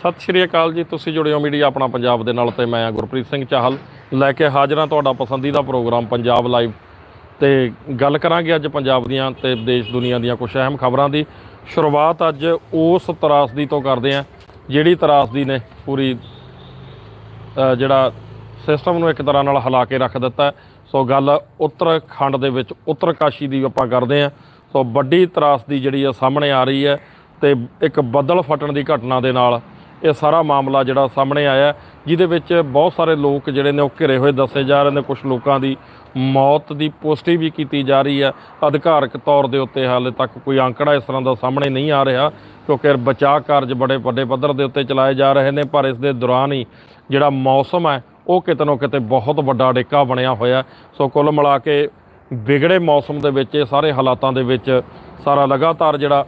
ਸਤਿ ਸ਼੍ਰੀ ਅਕਾਲ ਜੀ, ਤੁਸੀਂ ਜੁੜੇ ਹੋ ਮੀਡੀਆ ਆਪਣਾ ਪੰਜਾਬ ਦੇ ਨਾਲ ਤੇ ਮੈਂ ਆ ਗੁਰਪ੍ਰੀਤ ਸਿੰਘ ਚਾਹਲ। ਲੈ ਕੇ ਹਾਜ਼ਰ ਹਾਂ ਤੁਹਾਡਾ ਪਸੰਦੀਦਾ ਪ੍ਰੋਗਰਾਮ ਪੰਜਾਬ ਲਾਈਵ ਤੇ ਗੱਲ ਕਰਾਂਗੇ ਅੱਜ ਪੰਜਾਬ ਦੀਆਂ ਤੇ ਦੇਸ਼ ਦੁਨੀਆ ਦੀਆਂ ਕੁਝ ਅਹਿਮ ਖਬਰਾਂ ਦੀ। ਸ਼ੁਰੂਆਤ ਅੱਜ ਉਸ ਤਰਾਸਦੀ ਤੋਂ ਕਰਦੇ ਹਾਂ, ਜਿਹੜੀ ਤਰਾਸਦੀ ਨੇ ਪੂਰੀ ਜਿਹੜਾ ਸਿਸਟਮ ਨੂੰ ਇੱਕ ਤਰ੍ਹਾਂ ਨਾਲ ਹਿਲਾ ਕੇ ਰੱਖ ਦਿੱਤਾ ਸੋ ਗੱਲ ਉੱਤਰਾਖੰਡ ਦੇ ਵਿੱਚ ਉੱਤਰਕਾਸ਼ੀ ਦੀ ਆਪਾਂ ਕਰਦੇ ਹਾਂ। ਸੋ ਵੱਡੀ ਤਰਾਸਦੀ ਜਿਹੜੀ ਆ ਸਾਹਮਣੇ ਆ ਰਹੀ ਹੈ ਤੇ ਇੱਕ ਬੱਦਲ ਫਟਣ ਦੀ ਘਟਨਾ ਦੇ ਨਾਲ ਇਹ ਸਾਰਾ ਮਾਮਲਾ ਜਿਹੜਾ ਸਾਹਮਣੇ ਆਇਆ ਜਿਹਦੇ ਵਿੱਚ ਬਹੁਤ ਸਾਰੇ ਲੋਕ ਜਿਹੜੇ ਨੇ ਉਹ ਘਿਰੇ ਹੋਏ ਦੱਸੇ ਜਾ ਰਹੇ ਨੇ। ਕੁਝ ਲੋਕਾਂ ਦੀ ਮੌਤ ਦੀ ਪੁਸ਼ਟੀ ਵੀ ਕੀਤੀ ਜਾ ਰਹੀ ਹੈ। ਅਧਿਕਾਰਕ ਤੌਰ ਦੇ ਉੱਤੇ ਹਾਲੇ ਤੱਕ ਕੋਈ ਅੰਕੜਾ ਇਸ ਤਰ੍ਹਾਂ ਦਾ ਸਾਹਮਣੇ ਨਹੀਂ ਆ ਰਿਹਾ, ਕਿਉਂਕਿ ਬਚਾਅ ਕਾਰਜ ਬੜੇ ਵੱਡੇ ਪੱਧਰ ਦੇ ਉੱਤੇ ਚਲਾਏ ਜਾ ਰਹੇ ਨੇ, ਪਰ ਇਸ ਦੇ ਦੌਰਾਨ ਹੀ ਜਿਹੜਾ ਮੌਸਮ ਹੈ, ਉਹ ਕਿਤੇ ਨਾ ਕਿਤੇ ਬਹੁਤ ਵੱਡਾ ਡੇਕਾ ਬਣਿਆ ਹੋਇਆ ਸੋ ਕੁੱਲ ਮਿਲਾ ਕੇ ਵਿਗੜੇ ਮੌਸਮ ਦੇ ਵਿੱਚ, ਇਹ ਸਾਰੇ ਹਾਲਾਤਾਂ ਦੇ ਵਿੱਚ ਸਾਰਾ ਲਗਾਤਾਰ ਜਿਹੜਾ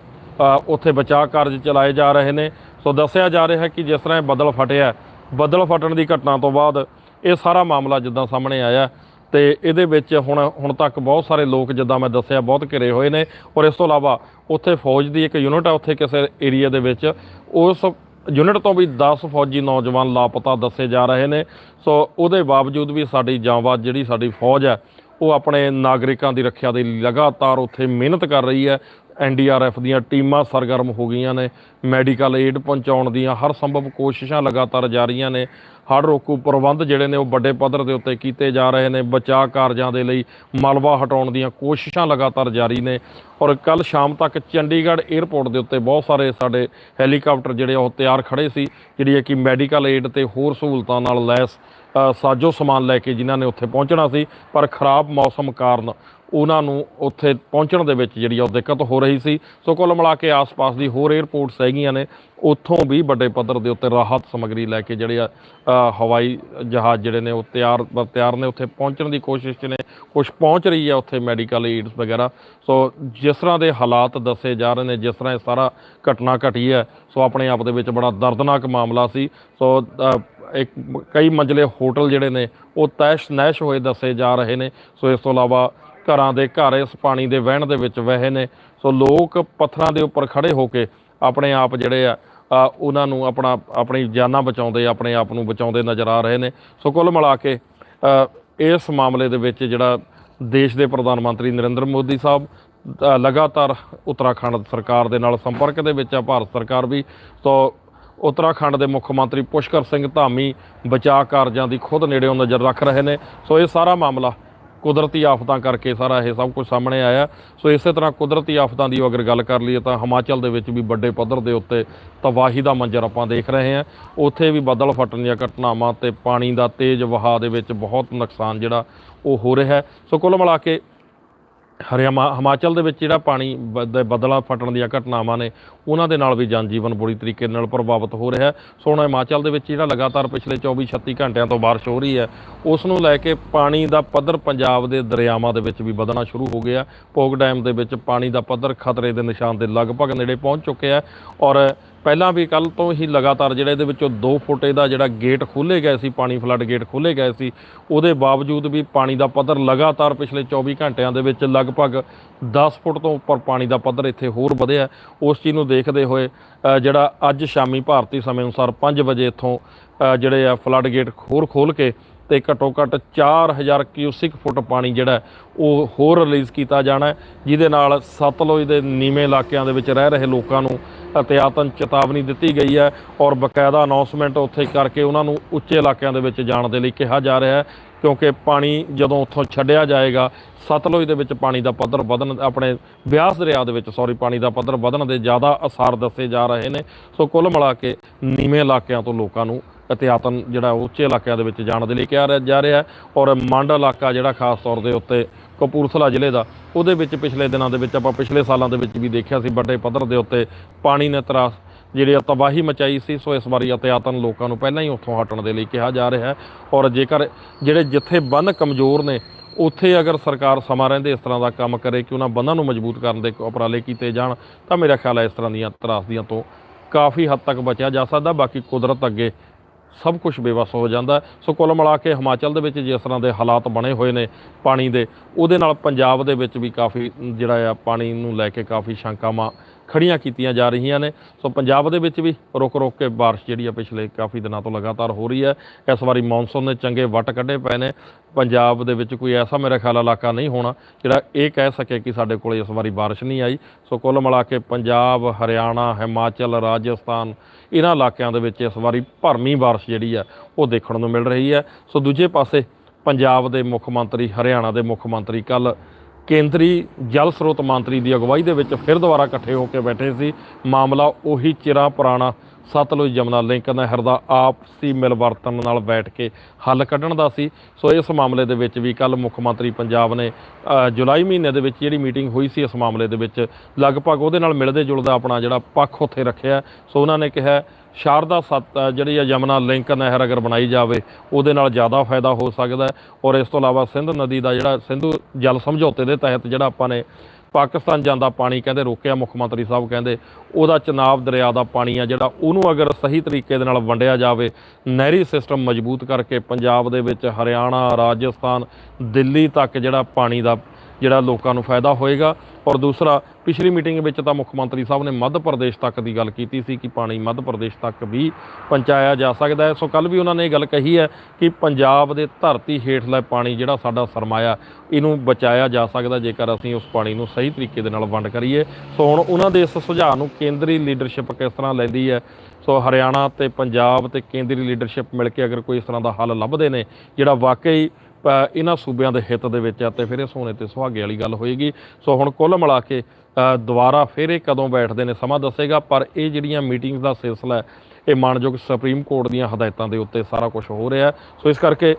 ਉੱਥੇ ਬਚਾਅ ਕਾਰਜ ਚਲਾਏ ਜਾ ਰਹੇ ਨੇ। ਸੋ ਦੱਸਿਆ ਜਾ ਰਿਹਾ ਹੈ ਕਿ ਜਿਸ ਤਰ੍ਹਾਂ ਇਹ ਬੱਦਲ ਫਟਿਆ ਬੱਦਲ ਫਟਣ ਦੀ ਘਟਨਾ ਤੋਂ ਬਾਅਦ ਇਹ ਸਾਰਾ ਮਾਮਲਾ ਜਿੱਦਾਂ ਸਾਹਮਣੇ ਆਇਆ ਤੇ ਇਹਦੇ ਵਿੱਚ ਹੁਣ ਹੁਣ ਤੱਕ ਬਹੁਤ ਸਾਰੇ ਲੋਕ ਜਿੱਦਾਂ ਮੈਂ ਦੱਸਿਆ ਬਹੁਤ ਘਿਰੇ ਹੋਏ ਨੇ ਔਰ ਇਸ ਤੋਂ ਇਲਾਵਾ ਉੱਥੇ ਫੌਜ ਦੀ ਇੱਕ ਯੂਨਿਟ ਆ ਉੱਥੇ ਕਿਸੇ ਏਰੀਆ ਦੇ ਵਿੱਚ, ਉਸ ਯੂਨਿਟ ਤੋਂ ਵੀ 10 ਫੌਜੀ ਨੌਜਵਾਨ ਲਾਪਤਾ ਦੱਸੇ ਜਾ ਰਹੇ ਨੇ। ਸੋ ਉਹਦੇ ਬਾਵਜੂਦ ਵੀ ਸਾਡੀ ਜਾਂਬਾਜ਼ ਜਿਹੜੀ ਸਾਡੀ ਫੌਜ ਹੈ, ਉਹ ਆਪਣੇ ਨਾਗਰਿਕਾਂ ਦੀ ਰੱਖਿਆ ਦੇ ਲਈ ਲਗਾਤਾਰ ਉੱਥੇ ਮਿਹਨਤ ਕਰ ਰਹੀ ਹੈ ਐਨਡੀਆਰਐਫ ਦੀਆਂ ਟੀਮਾਂ ਸਰਗਰਮ ਹੋ ਗਈਆਂ ਨੇ। ਮੈਡੀਕਲ ਏਡ ਪਹੁੰਚਾਉਣ ਦੀਆਂ ਹਰ ਸੰਭਵ ਕੋਸ਼ਿਸ਼ਾਂ ਲਗਾਤਾਰ ਜਾਰੀਆਂ ਨੇ। ਹੜ੍ਹ ਰੋਕੂ ਪ੍ਰਬੰਧ ਜਿਹੜੇ ਨੇ ਉਹ ਵੱਡੇ ਪੱਧਰ ਦੇ ਉੱਤੇ ਕੀਤੇ ਜਾ ਰਹੇ ਨੇ। ਬਚਾਅ ਕਾਰਜਾਂ ਦੇ ਲਈ ਮਲਬਾ ਹਟਾਉਣ ਦੀਆਂ ਕੋਸ਼ਿਸ਼ਾਂ ਲਗਾਤਾਰ ਜਾਰੀ ਨੇ। ਔਰ ਕੱਲ ਸ਼ਾਮ ਤੱਕ ਚੰਡੀਗੜ੍ਹ 에ਅਰਪੋਰਟ ਦੇ ਉੱਤੇ ਬਹੁਤ ਸਾਰੇ ਸਾਡੇ ਹੈਲੀਕਾਪਟਰ ਜਿਹੜੇ ਉਹ ਤਿਆਰ ਖੜੇ ਸੀ। ਜਿਹੜੀ ਹੈ ਕਿ ਮੈਡੀਕਲ ਏਡ ਤੇ ਹੋਰ ਸਹੂਲਤਾਂ ਨਾਲ ਲੈਸ ਸਾਜੋ ਸਮਾਨ ਲੈ ਕੇ ਜਿਨ੍ਹਾਂ ਨੇ ਉੱਥੇ ਪਹੁੰਚਣਾ ਸੀ। ਪਰ ਖਰਾਬ ਮੌਸਮ ਕਾਰਨ ਉਹਨਾਂ ਨੂੰ ਉੱਥੇ ਪਹੁੰਚਣ ਦੇ ਵਿੱਚ ਜਿਹੜੀ ਆ ਉਹ ਦਿੱਕਤ ਹੋ ਰਹੀ ਸੀ। ਸੋ ਕੁੱਲ ਮਿਲਾ ਕੇ ਆਸ-ਪਾਸ ਦੀ ਹੋਰ 에ਅਰਪੋਰਟਸ ਹੈਗੀਆਂ ਨੇ, ਉੱਥੋਂ ਵੀ ਵੱਡੇ ਪੱਧਰ ਦੇ ਉੱਤੇ ਰਾਹਤ ਸਮੱਗਰੀ ਲੈ ਕੇ ਜਿਹੜੇ ਆ ਹਵਾਈ ਜਹਾਜ਼ ਜਿਹੜੇ ਨੇ ਉਹ ਤਿਆਰ ਬ- ਤਿਆਰ ਨੇ ਉੱਥੇ ਪਹੁੰਚਣ ਦੀ ਕੋਸ਼ਿਸ਼ 'ਚ ਨੇ। ਕੁਝ ਪਹੁੰਚ ਰਹੀ ਹੈ ਉੱਥੇ ਮੈਡੀਕਲ ਏਡਸ ਵਗੈਰਾ। ਸੋ ਜਿਸ ਤਰ੍ਹਾਂ ਦੇ ਹਾਲਾਤ ਦੱਸੇ ਜਾ ਰਹੇ ਨੇ, ਜਿਸ ਤਰ੍ਹਾਂ ਇਹ ਸਾਰਾ ਘਟਨਾ ਘਟੀ ਹੈ, ਸੋ ਆਪਣੇ ਆਪ ਦੇ ਵਿੱਚ ਬੜਾ ਦਰਦਨਾਕ ਮਾਮਲਾ ਸੀ। ਸੋ ਇੱਕ ਕਈ ਮੰਜ਼ਲੇ ਹੋਟਲ ਜਿਹੜੇ ਨੇ, ਉਹ ਤੈਸ਼ ਨੈਸ਼ ਹੋਏ ਦੱਸੇ ਜਾ ਰਹੇ ਨੇ। ਸੋ ਇਸ ਤੋਂ ਇਲਾਵਾ ਘਰਾਂ ਦੇ ਘਰ ਇਸ ਪਾਣੀ ਦੇ ਵਹਿਣ ਦੇ ਵਿੱਚ ਵਹੇ ਨੇ। ਸੋ ਲੋਕ ਪੱਥਰਾਂ ਦੇ ਉੱਪਰ ਖੜੇ ਹੋ ਕੇ ਆਪਣੇ ਆਪ ਜਿਹੜੇ ਆ ਉਹਨਾਂ ਨੂੰ ਆਪਣਾ, ਆਪਣੀ ਜਾਨਾਂ ਬਚਾਉਂਦੇ, ਆਪਣੇ ਆਪ ਨੂੰ ਬਚਾਉਂਦੇ ਨਜ਼ਰ ਆ ਰਹੇ ਨੇ। ਸੋ ਕੁੱਲ ਮਿਲਾ ਕੇ ਇਸ ਮਾਮਲੇ ਦੇ ਵਿੱਚ ਜਿਹੜਾ ਦੇਸ਼ ਦੇ ਪ੍ਰਧਾਨ ਮੰਤਰੀ ਨਰਿੰਦਰ ਮੋਦੀ ਸਾਹਿਬ ਲਗਾਤਾਰ ਉੱਤਰਾਖੰਡ ਸਰਕਾਰ ਦੇ ਨਾਲ ਸੰਪਰਕ ਦੇ ਵਿੱਚ ਆ, ਭਾਰਤ ਸਰਕਾਰ ਵੀ। ਸੋ ਉੱਤਰਾਖੰਡ ਦੇ ਮੁੱਖ ਮੰਤਰੀ ਪੁਸ਼ਕਰ ਸਿੰਘ ਧਾਮੀ ਬਚਾਅ ਕਾਰਜਾਂ ਦੀ ਖੁਦ ਨੇੜਿਓਂ ਨਜ਼ਰ ਰੱਖ ਰਹੇ ਨੇ। ਸੋ ਇਹ ਸਾਰਾ ਮਾਮਲਾ ਕੁਦਰਤੀ ਆਫਤਾਂ ਕਰਕੇ ਸਾਰਾ ਇਹ ਸਭ ਕੁਝ ਸਾਹਮਣੇ ਆਇਆ। ਸੋ ਇਸੇ ਤਰ੍ਹਾਂ ਕੁਦਰਤੀ ਆਫਤਾਂ ਦੀ ਅਗਰ ਗੱਲ ਕਰ ਲਈਏ ਤਾਂ ਹਿਮਾਚਲ ਦੇ ਵਿੱਚ ਵੀ ਵੱਡੇ ਪੱਧਰ ਦੇ ਉੱਤੇ ਤਬਾਹੀ ਦਾ ਮੰਜ਼ਰ ਆਪਾਂ ਦੇਖ ਰਹੇ ਹਾਂ। ਉੱਥੇ ਵੀ ਬੱਦਲ ਫਟਣ ਦੀਆਂ ਘਟਨਾਵਾਂ ਤੇ ਪਾਣੀ ਦਾ ਤੇਜ਼ ਵਹਾਅ ਦੇ ਵਿੱਚ ਬਹੁਤ ਨੁਕਸਾਨ ਜਿਹੜਾ ਉਹ ਹੋ ਰਿਹਾ ਸੋ ਕੁੱਲ ਮਿਲਾ ਕੇ ਹਰਿਆਣਾ ਹਿਮਾਚਲ ਦੇ ਵਿੱਚ ਜਿਹੜਾ ਪਾਣੀ ਬਦ- ਬੱਦਲਾਂ ਫਟਣ ਦੀਆਂ ਘਟਨਾਵਾਂ ਨੇ, ਉਹਨਾਂ ਦੇ ਨਾਲ ਵੀ ਜਨਜੀਵਨ ਬੁਰੀ ਤਰੀਕੇ ਨਾਲ ਪ੍ਰਭਾਵਿਤ ਹੋ ਰਿਹਾ ਸੋ ਹੁਣ ਹਿਮਾਚਲ ਦੇ ਵਿੱਚ ਜਿਹੜਾ ਲਗਾਤਾਰ ਪਿਛਲੇ 24 36 ਘੰਟਿਆਂ ਤੋਂ ਬਾਰਿਸ਼ ਹੋ ਰਹੀ ਹੈ, ਉਸ ਨੂੰ ਲੈ ਕੇ ਪਾਣੀ ਦਾ ਪੱਧਰ ਪੰਜਾਬ ਦੇ ਦਰਿਆਵਾਂ ਦੇ ਵਿੱਚ ਵੀ ਵਧਣਾ ਸ਼ੁਰੂ ਹੋ ਗਿਆ। ਪੋਗ ਡੈਮ ਦੇ ਵਿੱਚ ਪਾਣੀ ਦਾ ਪੱਧਰ ਖਤਰੇ ਦੇ ਨਿਸ਼ਾਨ ਦੇ ਲਗਭਗ ਨੇੜੇ ਪਹੁੰਚ ਚੁੱਕਿਆ ਔਰ ਪਹਿਲਾਂ ਵੀ ਕੱਲ ਤੋਂ ਹੀ ਲਗਾਤਾਰ ਜਿਹੜਾ ਇਹਦੇ ਵਿੱਚੋਂ 2 ਫੁੱਟ ਦਾ ਜਿਹੜਾ ਗੇਟ ਖੋਲੇ ਗਏ ਸੀ, ਪਾਣੀ ਫਲੱਡ ਗੇਟ ਖੋਲੇ ਗਏ ਸੀ, ਉਹਦੇ ਬਾਵਜੂਦ ਵੀ ਪਾਣੀ ਦਾ ਪੱਧਰ ਲਗਾਤਾਰ ਪਿਛਲੇ 24 ਘੰਟਿਆਂ ਦੇ ਵਿੱਚ ਲਗਭਗ 10 ਫੁੱਟ ਤੋਂ ਉੱਪਰ ਪਾਣੀ ਦਾ ਪੱਧਰ ਇੱਥੇ ਹੋਰ ਵਧਿਆ। ਉਸ ਚੀਜ਼ ਨੂੰ ਦੇਖਦੇ ਹੋਏ ਜਿਹੜਾ ਅੱਜ ਸ਼ਾਮੀ ਭਾਰਤੀ ਸਮੇਂ ਅਨੁਸਾਰ 5 ਵਜੇ ਇੱਥੋਂ ਜਿਹੜੇ ਆ ਫਲੱਡ ਗੇਟ ਹੋਰ ਖੋਲ ਕੇ ਤੇ ਘੱਟੋ ਘੱਟ 4000 ਕਿਊਸਿਕ ਫੁੱਟ ਪਾਣੀ ਜਿਹੜਾ ਉਹ ਹੋਰ ਰਿਲੀਜ਼ ਕੀਤਾ ਜਾਣਾ ਜਿਹਦੇ ਨਾਲ ਸਤਲੁਜ ਦੇ ਨੀਵੇਂ ਇਲਾਕਿਆਂ ਦੇ ਵਿੱਚ ਰਹਿ ਰਹੇ ਲੋਕਾਂ ਨੂੰ ਅਤਿਆਤਨ ਚੇਤਾਵਨੀ ਦਿੱਤੀ ਗਈ ਹੈ ਔਰ ਬਕਾਇਦਾ ਅਨਾਉਂਸਮੈਂਟ ਉੱਥੇ ਕਰਕੇ ਉਹਨਾਂ ਨੂੰ ਉੱਚੇ ਇਲਾਕਿਆਂ ਦੇ ਵਿੱਚ ਜਾਣ ਦੇ ਲਈ ਕਿਹਾ ਜਾ ਰਿਹਾ ਹੈ, ਕਿਉਂਕਿ ਪਾਣੀ ਜਦੋਂ ਉੱਥੋਂ ਛੱਡਿਆ ਜਾਏਗਾ, ਸਤਲੁਜ ਦੇ ਵਿੱਚ ਪਾਣੀ ਦਾ ਪੱਧਰ ਵਧਣ, ਆਪਣੇ ਬਿਆਸ ਦਰਿਆ ਦੇ ਵਿੱਚ ਸੌਰੀ ਪਾਣੀ ਦਾ ਪੱਧਰ ਵਧਣ ਦੇ ਜ਼ਿਆਦਾ ਅਸਾਰ ਦੱਸੇ ਜਾ ਰਹੇ ਨੇ। ਸੋ ਕੁੱਲ ਮਿਲਾ ਕੇ ਨੀਵੇਂ ਇਲਾਕਿਆਂ ਤੋਂ ਲੋਕਾਂ ਨੂੰ ਅਤਿਆਤਨ ਜਿਹੜਾ ਉੱਚੇ ਇਲਾਕਿਆਂ ਦੇ ਵਿੱਚ ਜਾਣ ਦੇ ਲਈ ਕਿਹਾ ਜਾ ਰਿਹਾ ਔਰ ਮੰਡ ਇਲਾਕਾ ਜਿਹੜਾ ਖਾਸ ਤੌਰ ਦੇ ਉੱਤੇ ਕਪੂਰਥਲਾ ਜ਼ਿਲ੍ਹੇ ਦਾ, ਉਹਦੇ ਵਿੱਚ ਪਿਛਲੇ ਦਿਨਾਂ ਦੇ ਵਿੱਚ ਆਪਾਂ ਪਿਛਲੇ ਸਾਲਾਂ ਦੇ ਵਿੱਚ ਵੀ ਦੇਖਿਆ ਸੀ ਵੱਡੇ ਪੱਧਰ ਦੇ ਉੱਤੇ ਪਾਣੀ ਨੇ ਤਰਾਸ ਜਿਹੜੀ ਆ ਤਬਾਹੀ ਮਚਾਈ ਸੀ, ਸੋ ਇਸ ਵਾਰੀ ਅਤਿਆਤਨ ਲੋਕਾਂ ਨੂੰ ਪਹਿਲਾਂ ਹੀ ਉੱਥੋਂ ਹਟਣ ਦੇ ਲਈ ਕਿਹਾ ਜਾ ਰਿਹਾ ਔਰ ਜੇਕਰ ਜਿਹੜੇ ਜਿੱਥੇ ਬੰਨ ਕਮਜ਼ੋਰ ਨੇ, ਉੱਥੇ ਅਗਰ ਸਰਕਾਰ ਸਮਾਂ ਰਹਿੰਦੇ ਇਸ ਤਰ੍ਹਾਂ ਦਾ ਕੰਮ ਕਰੇ ਕਿ ਉਹਨਾਂ ਬੰਨਾਂ ਨੂੰ ਮਜ਼ਬੂਤ ਕਰਨ ਦੇ ਉਪਰਾਲੇ ਕੀਤੇ ਜਾਣ, ਤਾਂ ਮੇਰਾ ਖਿਆਲ ਹੈ ਇਸ ਤਰ੍ਹਾਂ ਦੀਆਂ ਤਰਾਸਦੀਆਂ ਤੋਂ ਕਾਫੀ ਹੱਦ ਤੱਕ ਬਚਿਆ ਜਾ ਸਕਦਾ, ਬਾਕੀ ਕੁਦਰਤ ਅੱਗੇ ਸਭ ਕੁਝ ਬੇਵਸ ਹੋ ਜਾਂਦਾ ਸੋ ਕੁੱਲ ਮਿਲਾ ਕੇ ਹਿਮਾਚਲ ਦੇ ਵਿੱਚ ਜਿਸ ਤਰ੍ਹਾਂ ਦੇ ਹਾਲਾਤ ਬਣੇ ਹੋਏ ਨੇ ਪਾਣੀ ਦੇ, ਉਹਦੇ ਨਾਲ ਪੰਜਾਬ ਦੇ ਵਿੱਚ ਵੀ ਕਾਫੀ ਜਿਹੜਾ ਆ ਪਾਣੀ ਨੂੰ ਲੈ ਕੇ ਕਾਫੀ ਸ਼ੰਕਾਵਾਂ ਖੜੀਆਂ ਕੀਤੀਆਂ ਜਾ ਰਹੀਆਂ ਨੇ। ਸੋ ਪੰਜਾਬ ਦੇ ਵਿੱਚ ਵੀ ਰੁਕ ਰੁਕ ਕੇ ਬਾਰਿਸ਼ ਜਿਹੜੀ ਆ ਪਿਛਲੇ ਕਾਫੀ ਦਿਨਾਂ ਤੋਂ ਲਗਾਤਾਰ ਹੋ ਰਹੀ ਹੈ। ਇਸ ਵਾਰੀ ਮੌਨਸੂਨ ਨੇ ਚੰਗੇ ਵੱਟ ਕੱਢੇ ਪਏ ਨੇ। ਪੰਜਾਬ ਦੇ ਵਿੱਚ ਕੋਈ ਐਸਾ ਮੇਰੇ ਖਿਆਲ ਇਲਾਕਾ ਨਹੀਂ ਹੋਣਾ ਜਿਹੜਾ ਇਹ ਕਹਿ ਸਕੇ ਕਿ ਸਾਡੇ ਕੋਲ ਇਸ ਵਾਰੀ ਬਾਰਿਸ਼ ਨਹੀਂ ਆਈ। ਸੋ ਕੁੱਲ ਮਿਲਾ ਕੇ ਪੰਜਾਬ, ਹਰਿਆਣਾ, ਹਿਮਾਚਲ, ਰਾਜਸਥਾਨ ਇਹਨਾਂ ਇਲਾਕਿਆਂ ਦੇ ਵਿੱਚ ਇਸ ਵਾਰੀ ਭਰਮੀ ਬਾਰਿਸ਼ ਜਿਹੜੀ ਆ ਉਹ ਦੇਖਣ ਨੂੰ ਮਿਲ ਰਹੀ ਹੈ। ਸੋ ਦੂਜੇ ਪਾਸੇ ਪੰਜਾਬ ਦੇ ਮੁੱਖ ਮੰਤਰੀ, ਹਰਿਆਣਾ ਦੇ ਮੁੱਖ ਮੰਤਰੀ ਕੱਲ ਕੇਂਦਰੀ ਜਲ ਸਰੋਤ ਮੰਤਰੀ ਦੀ ਅਗਵਾਈ ਦੇ ਵਿੱਚ ਫਿਰ ਦੁਬਾਰਾ ਇਕੱਠੇ ਹੋ ਕੇ ਬੈਠੇ ਸੀ। ਮਾਮਲਾ ਉਹੀ ਚਿਰਾਂ ਪੁਰਾਣਾ। ਸਤਲੁਜ ਜਮਨਾ ਲਿੰਕ ਨਹਿਰ ਦਾ ਆਪਸੀ ਮਿਲਵਰਤਨ ਨਾਲ ਬੈਠ ਕੇ ਹੱਲ ਕੱਢਣ ਦਾ ਸੀ। ਸੋ ਇਸ ਮਾਮਲੇ ਦੇ ਵਿੱਚ ਵੀ ਕੱਲ ਮੁੱਖ ਮੰਤਰੀ ਪੰਜਾਬ ਨੇ ਜੁਲਾਈ ਮਹੀਨੇ ਦੇ ਵਿੱਚ ਜਿਹੜੀ ਮੀਟਿੰਗ ਹੋਈ ਸੀ ਇਸ ਮਾਮਲੇ ਦੇ ਵਿੱਚ, ਲਗਭਗ ਉਹਦੇ ਨਾਲ ਮਿਲਦੇ ਜੁਲਦਾ ਆਪਣਾ ਜਿਹੜਾ ਪੱਖ ਉੱਥੇ ਰੱਖਿਆ। ਸੋ ਉਹਨਾਂ ਨੇ ਕਿਹਾ ਸ਼ਾਰਦਾ ਸੱਤ ਜਿਹੜੀ ਆ ਜਮਨਾ ਲਿੰਕ ਨਹਿਰ ਅਗਰ ਬਣਾਈ ਜਾਵੇ, ਉਹਦੇ ਨਾਲ ਜ਼ਿਆਦਾ ਫਾਇਦਾ ਹੋ ਸਕਦਾ ਔਰ ਇਸ ਤੋਂ ਇਲਾਵਾ ਸਿੰਧ ਨਦੀ ਦਾ ਜਿਹੜਾ ਸਿੰਧੂ ਜਲ ਸਮਝੌਤੇ ਦੇ ਤਹਿਤ ਜਿਹੜਾ ਆਪਾਂ ਨੇ ਪਾਕਿਸਤਾਨ ਜਾਂਦਾ ਪਾਣੀ ਕਹਿੰਦੇ ਰੋਕਿਆ, ਮੁੱਖ ਮੰਤਰੀ ਸਾਹਿਬ ਕਹਿੰਦੇ, ਉਹਦਾ ਚਨਾਬ ਦਰਿਆ ਦਾ ਪਾਣੀ ਆ ਜਿਹੜਾ ਉਹਨੂੰ ਅਗਰ ਸਹੀ ਤਰੀਕੇ ਦੇ ਨਾਲ ਵੰਡਿਆ ਜਾਵੇ, ਨਹਿਰੀ ਸਿਸਟਮ ਮਜ਼ਬੂਤ ਕਰਕੇ ਪੰਜਾਬ ਦੇ ਵਿੱਚ ਹਰਿਆਣਾ, ਰਾਜਸਥਾਨ, ਦਿੱਲੀ ਤੱਕ ਜਿਹੜਾ ਪਾਣੀ ਦਾ ਜਿਹੜਾ ਲੋਕਾਂ ਨੂੰ ਫਾਇਦਾ ਹੋਏਗਾ। ਔਰ ਦੂਸਰਾ, ਪਿਛਲੀ ਮੀਟਿੰਗ ਵਿੱਚ ਤਾਂ ਮੁੱਖ ਮੰਤਰੀ ਸਾਹਿਬ ਨੇ ਮੱਧ ਪ੍ਰਦੇਸ਼ ਤੱਕ ਦੀ ਗੱਲ ਕੀਤੀ ਸੀ ਕਿ ਪਾਣੀ ਮੱਧ ਪ੍ਰਦੇਸ਼ ਤੱਕ ਵੀ ਪਹੁੰਚਾਇਆ ਜਾ ਸਕਦਾ ਹੈ। ਸੋ ਕੱਲ ਵੀ ਉਹਨਾਂ ਨੇ ਇਹ ਗੱਲ ਕਹੀ ਹੈ ਕਿ ਪੰਜਾਬ ਦੇ ਧਰਤੀ ਹੇਠਲਾ ਪਾਣੀ ਜਿਹੜਾ ਸਾਡਾ ਸਰਮਾਇਆ, ਇਹਨੂੰ ਬਚਾਇਆ ਜਾ ਸਕਦਾ ਜੇਕਰ ਅਸੀਂ ਉਸ ਪਾਣੀ ਨੂੰ ਸਹੀ ਤਰੀਕੇ ਦੇ ਨਾਲ ਵੰਡ ਕਰੀਏ। ਸੋ ਹੁਣ ਉਹਨਾਂ ਦੇ ਇਸ ਸੁਝਾਅ ਨੂੰ ਕੇਂਦਰੀ ਲੀਡਰਸ਼ਿਪ ਕਿਸ ਤਰ੍ਹਾਂ ਲੈਂਦੀ ਹੈ? ਸੋ ਹਰਿਆਣਾ ਤੇ ਪੰਜਾਬ ਤੇ ਕੇਂਦਰੀ ਲੀਡਰਸ਼ਿਪ ਮਿਲ ਕੇ ਅਗਰ ਕੋਈ ਇਸ ਤਰ੍ਹਾਂ ਦਾ ਹੱਲ ਲੱਭਦੇ ਨੇ, ਜਿਹੜਾ ਵਾਕਈ ਇਹਨਾਂ ਸੂਬਿਆਂ ਦੇ ਹਿੱਤ ਦੇ ਵਿੱਚ ਆ ਤੇ ਫਿਰ ਇਹ ਸੋਨੇ ਤੇ ਸੁਹਾਗੇ ਵਾਲੀ ਗੱਲ ਹੋਏਗੀ। ਸੋ ਹੁਣ ਕੁੱਲ ਮਿਲਾ ਕੇ ਦੁਬਾਰਾ ਫਿਰ ਇਹ ਕਦੋਂ ਬੈਠਦੇ ਨੇ ਸਮਾਂ ਦੱਸੇਗਾ, ਪਰ ਇਹ ਜਿਹੜੀਆਂ ਮੀਟਿੰਗਸ ਦਾ ਸਿਲਸਿਲਾ ਹੈ, ਇਹ ਮਾਨਯੋਗ ਸੁਪਰੀਮ ਕੋਰਟ ਦੀਆਂ ਹਦਾਇਤਾਂ ਦੇ ਉੱਤੇ ਸਾਰਾ ਕੁਝ ਹੋ ਰਿਹਾ ਸੋ ਇਸ ਕਰਕੇ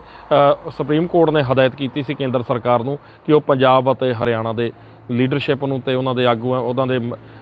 ਸੁਪਰੀਮ ਕੋਰਟ ਨੇ ਹਦਾਇਤ ਕੀਤੀ ਸੀ ਕੇਂਦਰ ਸਰਕਾਰ ਨੂੰ ਕਿ ਉਹ ਪੰਜਾਬ ਅਤੇ ਹਰਿਆਣਾ ਦੇ ਲੀਡਰਸ਼ਿਪ ਨੂੰ ਤੇ ਉਹਨਾਂ ਦੇ ਆਗੂਆਂ, ਉਹਨਾਂ ਦੇ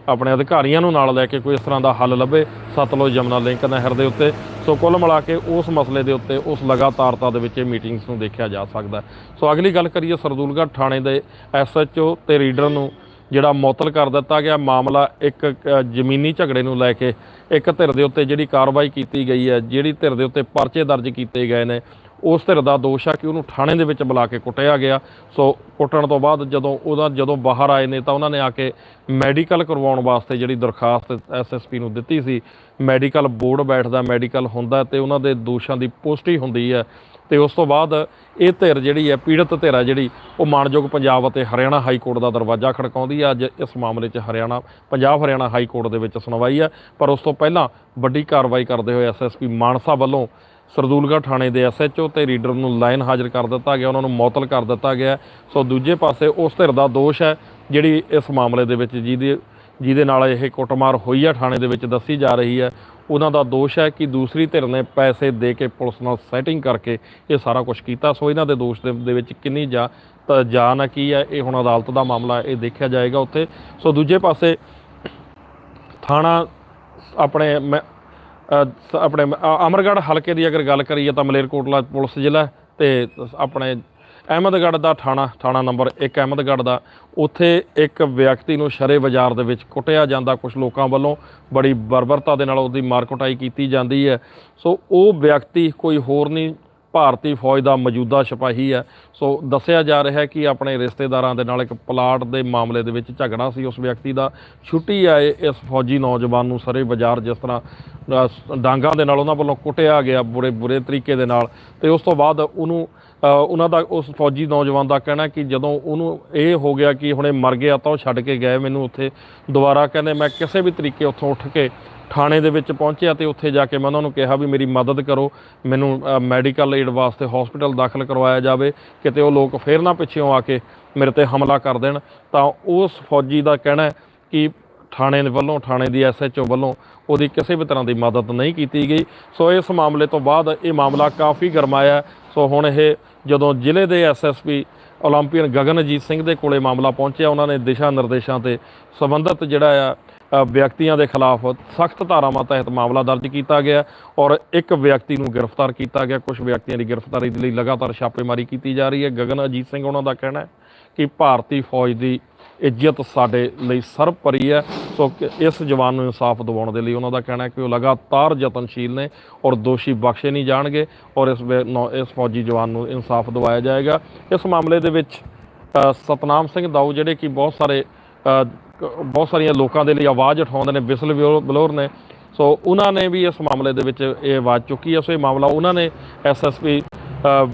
ਆਪਣੇ ਅਧਿਕਾਰੀਆਂ ਨੂੰ ਨਾਲ ਲੈ ਕੇ ਕੋਈ ਇਸ ਤਰ੍ਹਾਂ ਦਾ ਹੱਲ ਲੱਭੇ, ਸਤਲੁਜ ਜਮਨਾ ਲਿੰਕ ਨਹਿਰ ਦੇ ਉੱਤੇ। ਸੋ ਕੁੱਲ ਮਿਲਾ ਕੇ ਉਸ ਮਸਲੇ ਦੇ ਉੱਤੇ ਉਸ ਲਗਾਤਾਰਤਾ ਦੇ ਵਿੱਚ ਇਹ ਮੀਟਿੰਗਸ ਨੂੰ ਦੇਖਿਆ ਜਾ ਸਕਦਾ ਸੋ ਅਗਲੀ ਗੱਲ ਕਰੀਏ ਸਰਦੂਲਗੜ੍ਹ ਥਾਣੇ ਦੇ ਐਸਐਚਓ ਤੇ ਰੀਡਰ ਨੂੰ, ਜਿਹੜਾ ਮੁਅੱਤਲ ਕਰ ਦਿੱਤਾ ਗਿਆ ਮਾਮਲਾ ਇੱਕ ਜ਼ਮੀਨੀ ਝਗੜੇ ਨੂੰ ਲੈ ਕੇ, ਇੱਕ ਧਿਰ ਦੇ ਉੱਤੇ ਜਿਹੜੀ ਕਾਰਵਾਈ ਕੀਤੀ ਗਈ ਹੈ, ਜਿਹੜੀ ਧਿਰ ਦੇ ਉੱਤੇ ਪਰਚੇ ਦਰਜ ਕੀਤੇ ਗਏ ਨੇ ਉਸ ਧਿਰ ਦਾ ਦੋਸ਼ ਆ ਕਿ ਉਹਨੂੰ ਥਾਣੇ ਦੇ ਵਿੱਚ ਬੁਲਾ ਕੇ ਕੁੱਟਿਆ ਗਿਆ। ਸੋ ਕੁੱਟਣ ਤੋਂ ਬਾਅਦ ਜਦੋਂ ਉਹਦਾ ਜਦੋਂ ਬਾਹਰ ਆਏ ਨੇ ਤਾਂ ਉਹਨਾਂ ਨੇ ਆ ਕੇ ਮੈਡੀਕਲ ਕਰਵਾਉਣ ਵਾਸਤੇ ਜਿਹੜੀ ਦਰਖਾਸਤ ਐਸਐਸਪੀ ਨੂੰ ਦਿੱਤੀ ਸੀ, ਮੈਡੀਕਲ ਬੋਰਡ ਬੈਠਦਾ, ਮੈਡੀਕਲ ਹੁੰਦਾ ਤੇ ਉਹਨਾਂ ਦੇ ਦੋਸ਼ਾਂ ਦੀ ਪੁਸ਼ਟੀ ਹੁੰਦੀ ਹੈ। ਤੇ ਉਸ ਤੋਂ ਬਾਅਦ ਇਹ ਧਿਰ ਜਿਹੜੀ ਹੈ, ਪੀੜਤ ਧਿਰ ਹੈ ਜਿਹੜੀ, ਉਹ ਮਾਨਯੋਗ ਪੰਜਾਬ ਅਤੇ ਹਰਿਆਣਾ ਹਾਈ ਕੋਰਟ ਦਾ ਦਰਵਾਜ਼ਾ ਖੜਕਾਉਂਦੀ ਹੈ। ਅੱਜ ਇਸ ਮਾਮਲੇ 'ਚ ਹਰਿਆਣਾ, ਪੰਜਾਬ ਹਰਿਆਣਾ ਹਾਈ ਕੋਰਟ ਦੇ ਵਿੱਚ ਸੁਣਵਾਈ ਹੈ। ਪਰ ਉਸ ਤੋਂ ਪਹਿਲਾਂ ਵੱਡੀ ਕਾਰਵਾਈ ਕਰਦੇ ਹੋਏ ਐਸਐਸਪੀ ਮਾਨਸਾ ਵੱਲੋਂ ਸਰਦੂਲਗੜ੍ਹ ਥਾਣੇ ਦੇ ਐਸਐਚਓ ਤੇ ਰੀਡਰ ਨੂੰ ਲਾਈਨ ਹਾਜ਼ਰ ਕਰ ਦਿੱਤਾ ਗਿਆ, ਉਹਨਾਂ ਨੂੰ ਮੁਅੱਤਲ ਕਰ ਦਿੱਤਾ ਗਿਆ ਸੋ ਦੂਜੇ ਪਾਸੇ ਉਸ ਧਿਰ ਦਾ ਦੋਸ਼ ਹੈ, ਜਿਹੜੀ ਇਸ ਮਾਮਲੇ ਦੇ ਵਿੱਚ ਜਿਹਦੇ ਜਿਹਦੇ ਨਾਲ ਇਹ ਕੁੱਟਮਾਰ ਹੋਈ ਹੈ, ਥਾਣੇ ਦੇ ਵਿੱਚ ਦੱਸੀ ਜਾ ਰਹੀ ਹੈ। ਉਹਨਾਂ ਦਾ ਦੋਸ਼ ਹੈ ਕਿ ਦੂਸਰੀ ਧਿਰ ਨੇ ਪੈਸੇ ਦੇ ਕੇ ਪੁਲਿਸ ਨਾਲ ਸੈਟਿੰਗ ਕਰਕੇ ਇਹ ਸਾਰਾ ਕੁਝ ਕੀਤਾ। ਸੋ ਇਹਨਾਂ ਦੇ ਦੋਸ਼ ਦੇ ਵਿੱਚ ਕਿੰਨੀ ਜਾ, ਤਾਂ ਜਾਨ ਹੈ, ਕੀ ਹੈ, ਇਹ ਹੁਣ ਅਦਾਲਤ ਦਾ ਮਾਮਲਾ ਇਹ ਦੇਖਿਆ ਜਾਏਗਾ ਉੱਥੇ। ਸੋ ਦੂਜੇ ਪਾਸੇ ਥਾਣਾ, ਆਪਣੇ ਮੈਂ- ਆਪਣੇ ਅ- ਅਮਰਗੜ੍ਹ ਹਲਕੇ ਦੀ ਅਗਰ ਗੱਲ ਕਰੀਏ ਤਾਂ ਮਲੇਰਕੋਟਲਾ ਪੁਲਿਸ ਜ਼ਿਲ੍ਹਾ ਹੈ ਤੇ ਆਪਣੇ ਅਹਿਮਦਗੜ੍ਹ ਦਾ ਥਾਣਾ ਥਾਣਾ ਨੰਬਰ 1 ਅਹਿਮਦਗੜ੍ਹ ਦਾ। ਉੱਥੇ ਇੱਕ ਵਿਅਕਤੀ ਨੂੰ ਸ਼ਰੇ ਬਾਜ਼ਾਰ ਦੇ ਵਿੱਚ ਕੁੱਟਿਆ ਜਾਂਦਾ। ਕੁਝ ਲੋਕਾਂ ਵੱਲੋਂ ਬੜੀ ਬਰਬਰਤਾ ਦੇ ਨਾਲ ਉਹਦੀ ਮਾਰ ਕੁਟਾਈ ਕੀਤੀ ਜਾਂਦੀ ਹੈ। ਸੋ ਉਹ ਵਿਅਕਤੀ ਕੋਈ ਹੋਰ ਨਹੀਂ ਭਾਰਤੀ ਫੌਜ ਦਾ ਮੌਜੂਦਾ ਸਿਪਾਹੀ ਹੈ। ਸੋ ਦੱਸਿਆ ਜਾ ਰਿਹਾ ਹੈ ਕਿ ਆਪਣੇ ਰਿਸ਼ਤੇਦਾਰਾਂ ਦੇ ਨਾਲ ਇੱਕ ਪਲਾਟ ਦੇ ਮਾਮਲੇ ਦੇ ਵਿੱਚ ਝਗੜਾ ਸੀ। ਉਸ ਵਿਅਕਤੀ ਦਾ ਛੁੱਟੀ ਆਏ ਇਸ ਫੌਜੀ ਨੌਜਵਾਨ ਨੂੰ ਸਰੇ ਬਾਜ਼ਾਰ ਜਿਸ ਤਰ੍ਹਾਂ ਅ, ਡਾਂਗਾਂ ਦੇ ਨਾਲ ਉਹਨਾਂ ਵੱਲੋਂ ਕੁੱਟਿਆ ਗਿਆ ਬੁਰੇ ਬੁਰੇ ਤਰੀਕੇ ਦੇ ਨਾਲ। ਤੇ ਉਸ ਤੋਂ ਬਾਅਦ ਉਹਨੂੰ ਉਹਨਾਂ ਦਾ ਉਸ ਫੌਜੀ ਨੌਜਵਾਨ ਦਾ ਕਹਿਣਾ ਕਿ ਜਦੋਂ ਉਹਨੂੰ ਇਹ ਹੋ ਗਿਆ ਕਿ ਹੁਣੇ ਮਰ ਗਿਆ ਤਾਂ ਉਹ ਛੱਡ ਕੇ ਗਏ। ਮੈਨੂੰ ਉੱਥੇ ਦੁਬਾਰਾ ਕਹਿੰਦੇ ਮੈਂ ਕਿਸੇ ਵੀ ਤਰੀਕੇ ਉੱਥੋਂ ਉੱਠ ਕੇ ਥਾਣੇ ਦੇ ਵਿੱਚ ਪਹੁੰਚਿਆ ਤੇ ਉੱਥੇ ਜਾ ਕੇ ਮੈਂ ਉਹਨਾਂ ਨੂੰ ਕਿਹਾ ਵੀ ਮੇਰੀ ਮਦਦ ਕਰੋ, ਮੈਨੂੰ ਮੈਡੀਕਲ ਏਡ ਵਾਸਤੇ ਹਸਪੀਟਲ ਦਾਖਲ ਕਰਵਾਇਆ ਜਾਵੇ, ਕਿਤੇ ਉਹ ਲੋਕ ਫੇਰ ਨਾ ਪਿੱਛੇੋਂ ਆ ਕੇ ਮੇਰੇ ਤੇ ਹਮਲਾ ਕਰ ਦੇਣ। ਤਾਂ ਉਸ ਫੌਜੀ ਦਾ ਕਹਿਣਾ ਹੈ ਕਿ ਥਾਣੇ ਦੇ ਵੱਲੋਂ, ਥਾਣੇ ਦੀ ਐਸਐਚਓ ਵੱਲੋਂ ਉਹਦੀ ਕਿਸੇ ਵੀ ਤਰ੍ਹਾਂ ਦੀ ਮਦਦ ਨਹੀਂ ਕੀਤੀ ਗਈ। ਸੋ ਇਸ ਮਾਮਲੇ ਤੋਂ ਬਾਅਦ ਇਹ ਮਾਮਲਾ ਕਾਫੀ ਗਰਮਾਇਆ ਸੋ ਹੁਣ ਇਹ ਜਦੋਂ ਜ਼ਿਲ੍ਹੇ ਦੇ ਐਸਐਸਪੀ ਓਲੰਪੀਅਨ ਗਗਨਜੀਤ ਸਿੰਘ ਦੇ ਕੋਲੇ ਮਾਮਲਾ ਪਹੁੰਚਿਆ, ਉਹਨਾਂ ਨੇ ਦਿਸ਼ਾ ਨਿਰਦੇਸ਼ਾਂ ਤੇ ਸੰਬੰਧਿਤ ਜਿਹੜਾ ਆ ਵਿਅਕਤੀਆਂ ਦੇ ਖਿਲਾਫ ਸਖਤ ਧਾਰਾਵਾਂ ਤਹਿਤ ਮਾਮਲਾ ਦਰਜ ਕੀਤਾ ਗਿਆ ਔਰ ਇੱਕ ਵਿਅਕਤੀ ਨੂੰ ਗ੍ਰਿਫਤਾਰ ਕੀਤਾ ਗਿਆ। ਕੁਝ ਵਿਅਕਤੀਆਂ ਦੀ ਗ੍ਰਿਫਤਾਰੀ ਦੇ ਲਈ ਲਗਾਤਾਰ ਛਾਪੇਮਾਰੀ ਕੀਤੀ ਜਾ ਰਹੀ ਹੈ। ਗਗਨ ਅਜੀਤ ਸਿੰਘ ਉਹਨਾਂ ਦਾ ਕਹਿਣਾ ਹੈ ਕਿ ਭਾਰਤੀ ਫੌਜ ਦੀ ਇੱਜ਼ਤ ਸਾਡੇ ਲਈ ਸਰਪਰੀ ਹੈ। ਸੋ ਇਸ ਜਵਾਨ ਨੂੰ ਇਨਸਾਫ ਦਿਵਾਉਣ ਦੇ ਲਈ ਉਹਨਾਂ ਦਾ ਕਹਿਣਾ ਹੈ ਕਿ ਉਹ ਲਗਾਤਾਰ ਯਤਨਸ਼ੀਲ ਨੇ ਔਰ ਦੋਸ਼ੀ ਬਖਸ਼ੇ ਨਹੀਂ ਜਾਣਗੇ ਔਰ ਇਸ ਵੇ- ਇਸ ਫੌਜੀ ਜਵਾਨ ਨੂੰ ਇਨਸਾਫ ਦਿਵਾਇਆ ਜਾਏਗਾ। ਇਸ ਮਾਮਲੇ ਦੇ ਵਿੱਚ ਸਤਨਾਮ ਸਿੰਘ ਦਾਊ ਜਿਹੜੇ ਕਿ ਬਹੁਤ ਸਾਰੇ ਬਹੁਤ ਸਾਰੀਆਂ ਲੋਕਾਂ ਦੇ ਲਈ ਆਵਾਜ਼ ਉਠਾਉਂਦੇ ਨੇ, ਵਿਸਲ ਬਲੋਰ ਨੇ। ਸੋ ਉਹਨਾਂ ਨੇ ਵੀ ਇਸ ਮਾਮਲੇ ਦੇ ਵਿੱਚ ਇਹ ਆਵਾਜ਼ ਚੁੱਕੀ ਹੈ। ਸੋ ਇਹ ਮਾਮਲਾ ਉਹਨਾਂ ਨੇ ਐਸਐਸਪੀ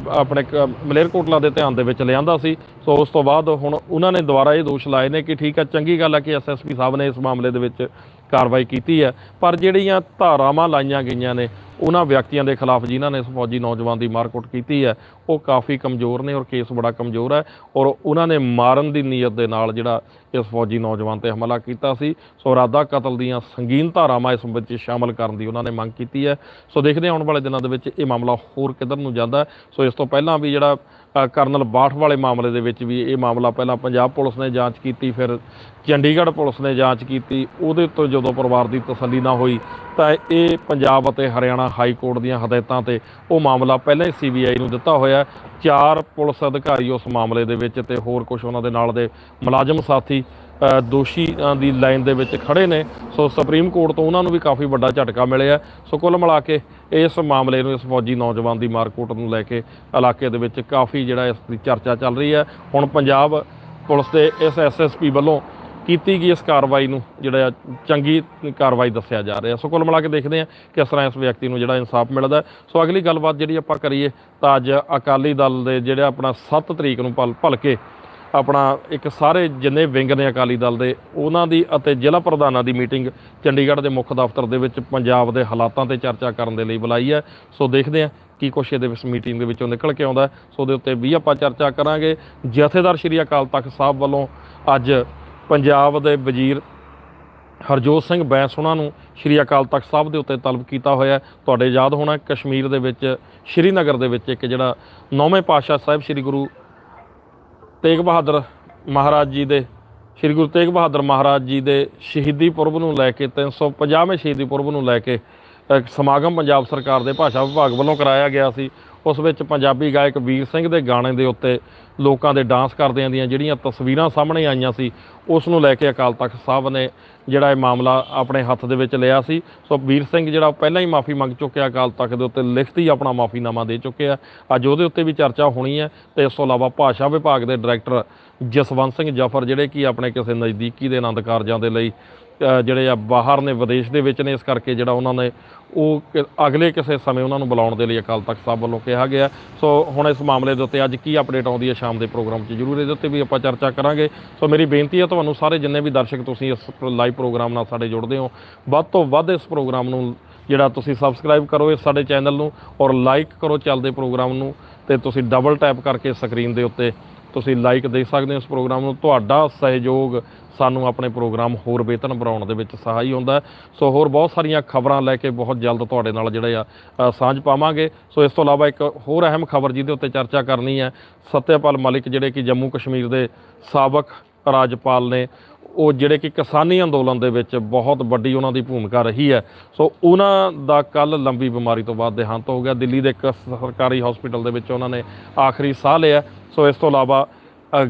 ਆਪਣੇ ਕ- ਮਲੇਰਕੋਟਲਾ ਦੇ ਧਿਆਨ ਦੇ ਵਿੱਚ ਲਿਆਂਦਾ ਸੀ। ਸੋ ਉਸ ਤੋਂ ਬਾਅਦ ਹੁਣ ਉਹਨਾਂ ਨੇ ਦੁਬਾਰਾ ਇਹ ਦੋਸ਼ ਲਾਏ ਨੇ ਕਿ ਠੀਕ ਹੈ, ਚੰਗੀ ਗੱਲ ਹੈ ਕਿ ਐਸਐਸਪੀ ਸਾਹਿਬ ਨੇ ਇਸ ਮਾਮਲੇ ਦੇ ਵਿੱਚ ਕਾਰਵਾਈ ਕੀਤੀ ਹੈ। ਪਰ ਜਿਹੜੀਆਂ ਧਾਰਾਵਾਂ ਲਾਈਆਂ ਗਈਆਂ ਨੇ, ਉਹਨਾਂ ਵਿਅਕਤੀਆਂ ਦੇ ਖਿਲਾਫ ਜਿਨ੍ਹਾਂ ਨੇ ਇਸ ਫੌਜੀ ਨੌਜਵਾਨ ਦੀ ਮਾਰਕੁੱਟ ਕੀਤੀ ਹੈ, ਉਹ ਕਾਫੀ ਕਮਜ਼ੋਰ ਨੇ ਔਰ ਕੇਸ ਬੜਾ ਕਮਜ਼ੋਰ ਹੈ ਔਰ ਉਹਨਾਂ ਨੇ ਮਾਰਨ ਦੀ ਨੀਅਤ ਦੇ ਨਾਲ ਜਿਹੜਾ ਇਸ ਫੌਜੀ ਨੌਜਵਾਨ ਤੇ ਹਮਲਾ ਕੀਤਾ ਸੀ। ਸੋ ਇਰਾਦਾ ਕਤਲ ਦੀਆਂ ਸੰਗੀਨ ਧਾਰਾਵਾਂ ਇਸ ਵਿੱਚ ਸ਼ਾਮਲ ਕਰਨ ਦੀ ਉਹਨਾਂ ਨੇ ਮੰਗ ਕੀਤੀ ਹੈ। ਸੋ ਦੇਖਦੇ ਹਾਂ ਆਉਣ ਵਾਲੇ ਦਿਨਾਂ ਦੇ ਵਿੱਚ ਇਹ ਮਾਮਲਾ ਹੋਰ ਕਿੱਧਰ ਨੂੰ ਜਾਂਦਾ ਸੋ ਇਸ ਤੋਂ ਪਹਿਲਾਂ ਵੀ ਜਿਹੜਾ ਕਰਨਲ ਬਾਠ ਵਾਲੇ ਮਾਮਲੇ ਦੇ ਵਿੱਚ ਵੀ ਇਹ ਮਾਮਲਾ ਪਹਿਲਾਂ ਪੰਜਾਬ ਪੁਲਿਸ ਨੇ ਜਾਂਚ ਕੀਤੀ, ਫਿਰ ਚੰਡੀਗੜ੍ਹ ਪੁਲਿਸ ਨੇ ਜਾਂਚ ਕੀਤੀ। ਉਹਦੇ ਤੋਂ ਜਦੋਂ ਪਰਿਵਾਰ ਦੀ ਤਸੱਲੀ ਨਾ ਹੋਈ, ਤਾਂ ਇਹ ਪੰਜਾਬ ਅਤੇ ਹਰਿਆਣਾ ਹਾਈ ਕੋਰਟ ਦੀਆਂ ਹਦਾਇਤਾਂ ਤੇ ਉਹ ਮਾਮਲਾ ਪਹਿਲਾਂ ਹੀ ਸੀਬੀਆਈ ਨੂੰ ਦਿੱਤਾ ਹੋਇਆ। ਚਾਰ ਪੁਲਿਸ ਅਧਿਕਾਰੀ ਉਸ ਮਾਮਲੇ ਦੇ ਵਿੱਚ ਤੇ ਹੋਰ ਕੁਝ ਉਹਨਾਂ ਦੇ ਨਾਲ ਦੇ ਮੁਲਾਜ਼ਮ ਸਾਥੀ ਦੋਸ਼ੀਆਂ ਦੀ ਲਾਈਨ ਦੇ ਵਿੱਚ ਖੜੇ ਨੇ। ਸੋ ਸੁਪਰੀਮ ਕੋਰਟ ਤੋਂ ਉਹਨਾਂ ਨੂੰ ਵੀ ਕਾਫੀ ਵੱਡਾ ਝਟਕਾ ਮਿਲਿਆ ਸੋ ਕੁੱਲ ਮਿਲਾ ਕੇ ਇਸ ਮਾਮਲੇ ਨੂੰ ਇਸ ਫੌਜੀ ਨੌਜਵਾਨ ਦੀ ਮਾਰਕੁੱਟ ਨੂੰ ਲੈ ਕੇ ਇਲਾਕੇ ਦੇ ਵਿੱਚ ਕਾਫੀ ਜਿਹੜਾ ਇਸ ਦੀ ਚਰਚਾ ਚੱਲ ਰਹੀ ਹੈ। ਹੁਣ ਪੰਜਾਬ ਪੁਲਿਸ ਦੇ ਇਸ ਐਸਐਸਪੀ ਵੱਲੋਂ ਕੀਤੀ ਗਈ ਇਸ ਕਾਰਵਾਈ ਨੂੰ ਜਿਹੜਾ ਆ ਚੰਗੀ ਕਾਰਵਾਈ ਦੱਸਿਆ ਜਾ ਰਿਹਾ ਸੋ ਕੁੱਲ ਮਿਲਾ ਕੇ ਦੇਖਦੇ ਹਾਂ ਕਿਸ ਤਰ੍ਹਾਂ ਇਸ ਵਿਅਕਤੀ ਨੂੰ ਜਿਹੜਾ ਇਨਸਾਫ ਮਿਲਦਾ ਸੋ ਅਗਲੀ ਗੱਲਬਾਤ ਜਿਹੜੀ ਆਪਾਂ ਕਰੀਏ ਤਾਂ ਅੱਜ ਅਕਾਲੀ ਦਲ ਦੇ ਜਿਹੜਾ ਆਪਣਾ 7 ਤਰੀਕ ਨੂੰ ਭਲ, ਭਲਕੇ ਆਪਣਾ ਇੱਕ ਸਾਰੇ ਜਿੰਨੇ ਵਿੰਗ ਨੇ ਅਕਾਲੀ ਦਲ ਦੇ, ਉਹਨਾਂ ਦੀ ਅਤੇ ਜ਼ਿਲ੍ਹਾ ਪ੍ਰਧਾਨਾਂ ਦੀ ਮੀਟਿੰਗ ਚੰਡੀਗੜ੍ਹ ਦੇ ਮੁੱਖ ਦਫ਼ਤਰ ਦੇ ਵਿੱਚ ਪੰਜਾਬ ਦੇ ਹਾਲਾਤਾਂ ਤੇ ਚਰਚਾ ਕਰਨ ਦੇ ਲਈ ਬੁਲਾਈ ਹੈ। ਸੋ ਦੇਖਦੇ ਹਾਂ ਕੀ ਕੁਛ ਇਹਦੇ ਵਿੱਚ ਮੀਟਿੰਗ ਦੇ ਵਿੱਚੋਂ ਨਿਕਲ ਕੇ ਆਉਂਦਾ ਸੋ ਉਹਦੇ ਉੱਤੇ ਵੀ ਆਪਾਂ ਚਰਚਾ ਕਰਾਂਗੇ। ਜਥੇਦਾਰ ਸ਼੍ਰੀ ਅਕਾਲ ਤਖਤ ਸਾਹਿਬ ਵੱਲੋਂ ਅੱਜ ਪੰਜਾਬ ਦੇ ਵਜ਼ੀਰ ਹਰਜੋਤ ਸਿੰਘ ਬੈਂਸ ਉਹਨਾਂ ਨੂੰ ਸ਼੍ਰੀ ਅਕਾਲ ਤਖਤ ਸਾਹਿਬ ਦੇ ਉੱਤੇ ਤਲਬ ਕੀਤਾ ਹੋਇਆ ਤੁਹਾਡੇ ਯਾਦ ਹੋਣਾ ਕਸ਼ਮੀਰ ਦੇ ਵਿੱਚ, ਸ਼੍ਰੀਨਗਰ ਦੇ ਵਿੱਚ ਇੱਕ ਜਿਹੜਾ ਨੌਵੇਂ ਪਾਤਸ਼ਾਹ ਸਾਹਿਬ ਸ਼੍ਰੀ ਗੁਰੂ ਤੇਗ ਬਹਾਦਰ ਮਹਾਰਾਜ ਜੀ ਦੇ, ਸ਼੍ਰੀ ਗੁਰੂ ਤੇਗ ਬਹਾਦਰ ਮਹਾਰਾਜ ਜੀ ਦੇ ਸ਼ਹੀਦੀ ਪੁਰਬ ਨੂੰ ਲੈ ਕੇ 350ਵੇਂ ਸ਼ਹੀਦੀ ਪੁਰਬ ਨੂੰ ਲੈ ਕੇ ਸਮਾਗਮ ਪੰਜਾਬ ਸਰਕਾਰ ਦੇ ਭਾਸ਼ਾ ਵਿਭਾਗ ਵੱਲੋਂ ਕਰਾਇਆ ਗਿਆ ਸੀ। ਉਸ ਵਿੱਚ ਪੰਜਾਬੀ ਗਾਇਕ ਵੀਰ ਸਿੰਘ ਦੇ ਗਾਣੇ ਦੇ ਉੱਤੇ ਲੋਕਾਂ ਦੇ ਡਾਂਸ ਕਰਦਿਆਂ ਦੀਆਂ ਜਿਹੜੀਆਂ ਤਸਵੀਰਾਂ ਸਾਹਮਣੇ ਆਈਆਂ ਸੀ, ਉਸ ਨੂੰ ਲੈ ਕੇ ਅਕਾਲ ਤਖਤ ਸਾਹਿਬ ਨੇ ਜਿਹੜਾ ਇਹ ਮਾਮਲਾ ਆਪਣੇ ਹੱਥ ਦੇ ਵਿੱਚ ਲਿਆ ਸੀ। ਸੋ ਵੀਰ ਸਿੰਘ ਜਿਹੜਾ ਉਹ ਪਹਿਲਾਂ ਹੀ ਮਾਫੀ ਮੰਗ ਚੁੱਕਿਆ, ਅਕਾਲ ਤਖਤ ਦੇ ਉੱਤੇ ਲਿਖਤੀ ਆਪਣਾ ਮਾਫੀਨਾਮਾ ਦੇ ਚੁੱਕਿਆ। ਅੱਜ ਉਹਦੇ ਉੱਤੇ ਵੀ ਚਰਚਾ ਹੋਣੀ ਹੈ ਤੇ ਇਸ ਤੋਂ ਇਲਾਵਾ ਭਾਸ਼ਾ ਵਿਭਾਗ ਦੇ ਡਾਇਰੈਕਟਰ ਜਸਵੰਤ ਸਿੰਘ ਜਾਫਰ ਜਿਹੜੇ ਕਿ ਆਪਣੇ ਕਿਸੇ ਨਜ਼ਦੀਕੀ ਦੇ ਆਨੰਦ ਕਾਰਜਾਂ ਦੇ ਲਈ ਜਿਹੜੇ ਆ ਬਾਹਰ ਨੇ, ਵਿਦੇਸ਼ ਦੇ ਵਿੱਚ ਨੇ, ਇਸ ਕਰਕੇ ਜਿਹੜਾ ਉਹਨਾਂ ਨੇ ਉਹ ਕਿ- ਅਗਲੇ ਕਿਸੇ ਸਮੇਂ ਉਹਨਾਂ ਨੂੰ ਬੁਲਾਉਣ ਦੇ ਲਈ ਅਕਾਲ ਤਖਤ ਸਾਹਿਬ ਵੱਲੋਂ ਕਿਹਾ ਗਿਆ ਸੋ ਹੁਣ ਇਸ ਮਾਮਲੇ ਦੇ ਉੱਤੇ ਅੱਜ ਕੀ ਅਪਡੇਟ ਆਉਂਦੀ ਹੈ ਸ਼ਾਮ ਦੇ ਪ੍ਰੋਗਰਾਮ 'ਚ? ਜ਼ਰੂਰ ਇਹਦੇ ਉੱਤੇ ਵੀ ਆਪਾਂ ਚਰਚਾ ਕਰਾਂਗੇ। ਸੋ ਮੇਰੀ ਬੇਨਤੀ ਹੈ ਤੁਹਾਨੂੰ ਸਾਰੇ ਜਿੰਨੇ ਵੀ ਦਰਸ਼ਕ ਤੁਸੀਂ ਇਸ ਲਾਈਵ ਪ੍ਰੋਗਰਾਮ ਨਾਲ ਸਾਡੇ ਜੁੜਦੇ ਹੋ, ਵੱਧ ਤੋਂ ਵੱਧ ਇਸ ਪ੍ਰੋਗਰਾਮ ਨੂੰ ਜਿਹੜਾ ਤੁਸੀਂ ਸਬਸਕ੍ਰਾਈਬ ਕਰੋ ਇਸ ਸਾਡੇ ਚੈਨਲ ਨੂੰ ਔਰ ਲਾਈਕ ਕਰੋ ਚੱਲਦੇ ਪ੍ਰੋਗਰਾਮ ਨੂੰ ਤੇ ਤੁਸੀਂ ਡਬਲ ਟੈਪ ਕਰਕੇ ਸਕਰੀਨ ਦੇ ਉੱਤੇ ਤੁਸੀਂ ਲਾਈਕ ਦੇ ਸਕਦੇ ਹੋ ਇਸ ਪ੍ਰੋਗਰਾਮ ਨੂੰ। ਤੁਹਾਡਾ ਸਹਿਯੋਗ ਸਾਨੂੰ ਆਪਣੇ ਪ੍ਰੋਗਰਾਮ ਹੋਰ ਬਿਹਤਰ ਬਣਾਉਣ ਦੇ ਵਿੱਚ ਸਹਾਈ ਹੁੰਦਾ ਸੋ ਹੋਰ ਬਹੁਤ ਸਾਰੀਆਂ ਖਬਰਾਂ ਲੈ ਕੇ ਬਹੁਤ ਜਲਦ ਤੁਹਾਡੇ ਨਾਲ ਜਿਹੜੇ ਆ ਸਾਂਝ ਪਾਵਾਂਗੇ। ਸੋ ਇਸ ਤੋਂ ਇਲਾਵਾ ਇੱਕ ਹੋਰ ਅਹਿਮ ਖਬਰ ਜਿਹਦੇ ਉੱਤੇ ਚਰਚਾ ਕਰਨੀ ਹੈ, ਸਤਿਆਪਾਲ ਮਲਿਕ ਜਿਹੜੇ ਕਿ ਜੰਮੂ ਕਸ਼ਮੀਰ ਦੇ ਸਾਬਕ ਰਾਜਪਾਲ ਨੇ ਉਹ ਜਿਹੜੇ ਕਿ ਕਿਸਾਨੀ ਅੰਦੋਲਨ ਦੇ ਵਿੱਚ ਬਹੁਤ ਵੱਡੀ ਉਹਨਾਂ ਦੀ ਭੂਮਿਕਾ ਰਹੀ ਹੈ। ਸੋ ਉਹਨਾਂ ਦਾ ਕੱਲ ਲੰਬੀ ਬਿਮਾਰੀ ਤੋਂ ਬਾਅਦ ਦੇਹਾਂਤ ਹੋ ਗਿਆ। ਦਿੱਲੀ ਦੇ ਇੱਕ ਸਰਕਾਰੀ ਹਸਪੀਟਲ ਦੇ ਵਿੱਚ ਉਹਨਾਂ ਨੇ ਆਖਰੀ ਸਾਹ ਲਿਆ। ਸੋ ਇਸ ਤੋਂ ਇਲਾਵਾ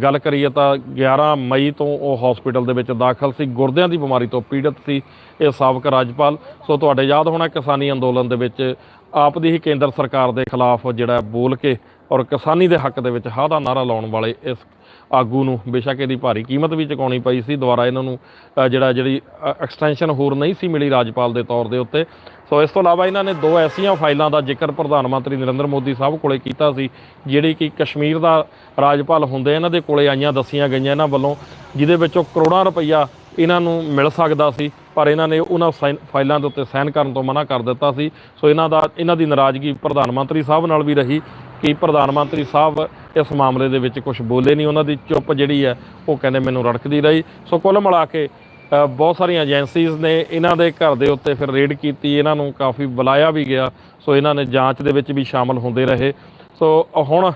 ਗੱਲ ਕਰੀਏ ਤਾਂ 11 ਮਈ ਤੋਂ ਉਹ ਹਸਪੀਟਲ ਦੇ ਵਿੱਚ ਦਾਖਲ ਸੀ। ਗੁਰਦਿਆਂ ਦੀ ਬਿਮਾਰੀ ਤੋਂ ਪੀੜਤ ਸੀ ਇਹ ਸਾਬਕ ਰਾਜਪਾਲ। ਸੋ ਤੁਹਾਡੇ ਯਾਦ ਹੋਣਾ ਕਿਸਾਨੀ ਅੰਦੋਲਨ ਦੇ ਵਿੱਚ ਆਪ ਦੀ ਹੀ ਕੇਂਦਰ ਸਰਕਾਰ ਦੇ ਖਿਲਾਫ ਜਿਹੜਾ ਬੋਲ ਕੇ ਔਰ ਕਿਸਾਨੀ ਦੇ ਹੱਕ ਦੇ ਵਿੱਚ ਹਾਂ ਦਾ ਨਾਰਾ ਲਾਉਣ ਵਾਲੇ ਇਸ ਆਗੂ ਨੂੰ ਬੇਸ਼ੱਕ ਇਹਦੀ ਭਾਰੀ ਕੀਮਤ ਵੀ ਚੁਕਾਉਣੀ ਪਈ ਸੀ। ਦੁਬਾਰਾ ਇਹਨਾਂ ਨੂੰ ਜਿਹੜਾ, ਜਿਹੜੀ ਐਕਸਟੈਂਸ਼ਨ ਹੋਰ ਨਹੀਂ ਸੀ ਮਿਲੀ ਰਾਜਪਾਲ ਦੇ ਤੌਰ ਦੇ ਉੱਤੇ। ਸੋ ਇਸ ਤੋਂ ਇਲਾਵਾ ਇਹਨਾਂ ਨੇ ਦੋ ਐਸੀਆਂ ਫਾਈਲਾਂ ਦਾ ਜ਼ਿਕਰ ਪ੍ਰਧਾਨ ਮੰਤਰੀ ਨਰਿੰਦਰ ਮੋਦੀ ਸਾਹਿਬ ਕੋਲੇ ਕੀਤਾ ਸੀ, ਜਿਹੜੀ ਕਿ ਕਸ਼ਮੀਰ ਦਾ ਰਾਜਪਾਲ ਹੁੰਦੇ ਇਹਨਾਂ ਦੇ ਕੋਲੇ ਆਈਆਂ ਦੱਸੀਆਂ ਗਈਆਂ ਇਹਨਾਂ ਵੱਲੋਂ, ਜਿਹਦੇ ਵਿੱਚੋਂ ਕਰੋੜਾਂ ਰੁਪਈਆ ਇਹਨਾਂ ਨੂੰ ਮਿਲ ਸਕਦਾ ਸੀ, ਪਰ ਇਹਨਾਂ ਨੇ ਉਹਨਾਂ ਸਾਈਨ- ਫਾਈਲਾਂ ਦੇ ਉੱਤੇ ਸਾਈਨ ਕਰਨ ਤੋਂ ਮਨਾ ਕਰ ਦਿੱਤਾ ਸੀ। ਸੋ ਇਹਨਾਂ ਦਾ, ਇਹਨਾਂ ਦੀ ਨਾਰਾਜ਼ਗੀ ਪ੍ਰਧਾਨ ਮੰਤਰੀ ਸਾਹਿਬ ਨਾਲ ਵੀ ਰਹੀ। ਕਿ ਪ੍ਰਧਾਨ ਮੰਤਰੀ ਸਾਹਿਬ ਇਸ ਮਾਮਲੇ ਦੇ ਵਿੱਚ ਕੁਝ ਬੋਲੇ ਨਹੀਂ ਉਹਨਾਂ ਦੀ ਚੁੱਪ ਜਿਹੜੀ ਹੈ ਉਹ ਕਹਿੰਦੇ ਮੈਨੂੰ ਰੜਕਦੀ ਰਹੀ। ਸੋ ਕੁੱਲ ਮਿਲਾ ਕੇ ਬਹੁਤ ਸਾਰੀਆਂ ਏਜੰਸੀਜ਼ ਨੇ ਇਹਨਾਂ ਦੇ ਘਰ ਦੇ ਉੱਤੇ ਫਿਰ ਰੇਡ ਕੀਤੀ ਇਹਨਾਂ ਨੂੰ ਕਾਫੀ ਬੁਲਾਇਆ ਵੀ ਗਿਆ। ਸੋ ਇਹਨਾਂ ਨੇ ਜਾਂਚ ਦੇ ਵਿੱਚ ਵੀ ਸ਼ਾਮਲ ਹੁੰਦੇ ਰਹੇ। ਸੋ ਹੁਣ